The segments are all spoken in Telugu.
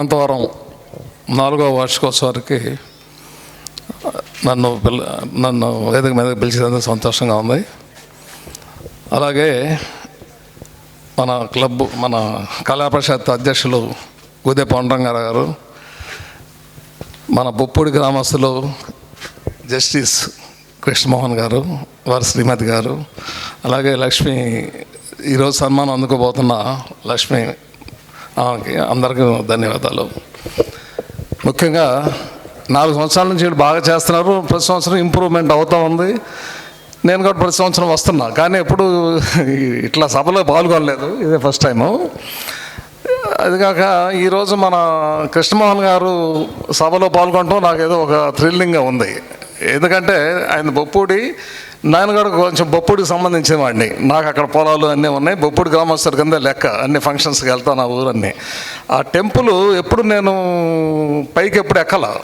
అంతవరం నాలుగో వార్షికోత్సవానికి నన్ను పిల్ల నన్ను వేదిక మీద పిలిచినందుకు సంతోషంగా ఉంది. అలాగే మన క్లబ్ మన కళాపరిషత్ అధ్యక్షులు ఉదయ పాండురంగారావు గారు మన బొప్పూడి గ్రామస్తులు జస్టిస్ కృష్ణమోహన్ గారు వారి శ్రీమతి గారు అలాగే లక్ష్మి ఈరోజు సన్మానం అందుకోబోతున్న లక్ష్మి ఆమెకి అందరికీ ధన్యవాదాలు. ముఖ్యంగా నాలుగు సంవత్సరాల నుంచి వీళ్ళు బాగా చేస్తున్నారు. ప్రతి సంవత్సరం ఇంప్రూవ్మెంట్ అవుతూ ఉంది. నేను కూడా ప్రతి సంవత్సరం వస్తున్నా. కానీ ఎప్పుడు ఇట్లా సభలో పాల్గొనలేదు. ఇదే ఫస్ట్ టైము. అది కాక ఈరోజు మన కృష్ణమోహన్ గారు సభలో పాల్గొనడం నాకు ఏదో ఒక థ్రిల్లింగ్గా ఉంది. ఎందుకంటే ఆయన బొప్పూడి నేను కొంచెం బొప్పుడికి సంబంధించిన వాడిని నాకు అక్కడ పొలాలు అన్నీ ఉన్నాయి. బొప్పుడు గ్రామస్తుడి కింద లెక్క అన్ని ఫంక్షన్స్కి వెళ్తాను ఆ ఊరన్నీ. ఆ టెంపుల్ ఎప్పుడు నేను పైకి ఎప్పుడు ఎక్కల?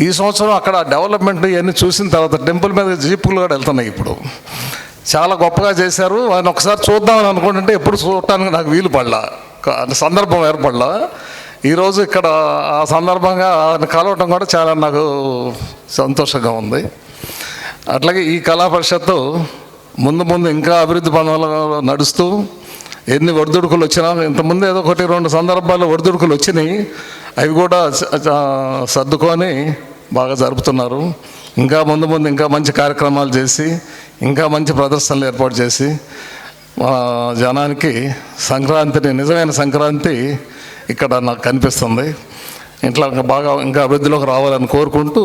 ఈ సంవత్సరం అక్కడ డెవలప్మెంట్ ఇవన్నీ చూసిన తర్వాత టెంపుల్ మీద జీపులు కూడా వెళ్తున్నాయి ఇప్పుడు. చాలా గొప్పగా చేశారు. ఆయన ఒకసారి చూద్దామని అనుకుంటుంటే ఎప్పుడు చూడటానికి నాకు వీలు పడలా. సందర్భం ఏర్పడలా. ఈరోజు ఇక్కడ ఆ సందర్భంగా ఆయన కలవటం కూడా చాలా నాకు సంతోషంగా ఉంది. అట్లాగే ఈ కళా పరిషత్తు ముందు ముందు ఇంకా అభివృద్ధి పనులలో నడుస్తూ ఎన్ని ఒడిదుడుకులు వచ్చినా ఇంతకుముందు ఏదో ఒకటి రెండు సందర్భాల్లో ఒడిదుడుకులు వచ్చినాయి. అవి కూడా సర్దుకొని బాగా జరుపుతున్నారు. ఇంకా ముందు ముందు ఇంకా మంచి కార్యక్రమాలు చేసి ఇంకా మంచి ప్రదర్శనలు ఏర్పాటు చేసి మా జనానికి సంక్రాంతిని నిజమైన సంక్రాంతి ఇక్కడ నాకు కనిపిస్తుంది. ఇట్లా బాగా ఇంకా అభివృద్ధిలోకి రావాలని కోరుకుంటూ